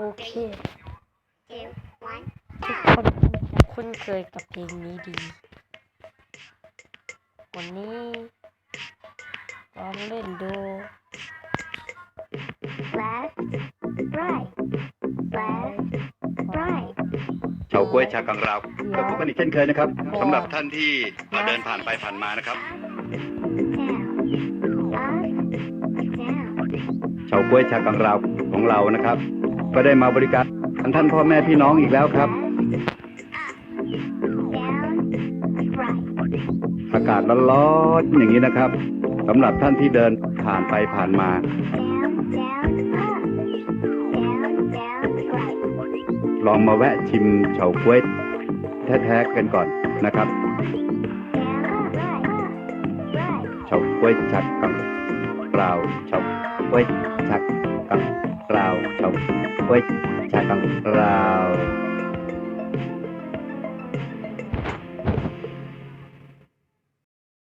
โอเค two, one, ทุก go. คนคงจะคุ้นเคยกับเพลงนี้ดี วันนี้ลองเล่นดู Left, right, left, right. เฉาก้วยชากังราวก็พบกันอีกเช่นเคยนะครับสำหรับท่านที่เดินผ่านไปผ่านมานะครับ Down, up, down. เฉาก้วยชากังราวของเรานะครับ ก็ได้มาบริการท่านพ่อแม่พี่น้องอีกแล้วครับอากาศร้อนๆอย่างนี้นะครับสำหรับท่านที่เดินผ่านไปผ่านมาลองมาแวะชิมเฉาก้วยแท้ๆกันก่อนนะครับ Down, right, right. เฉาก้วยชักกัง ราวเฉาก้วยชัก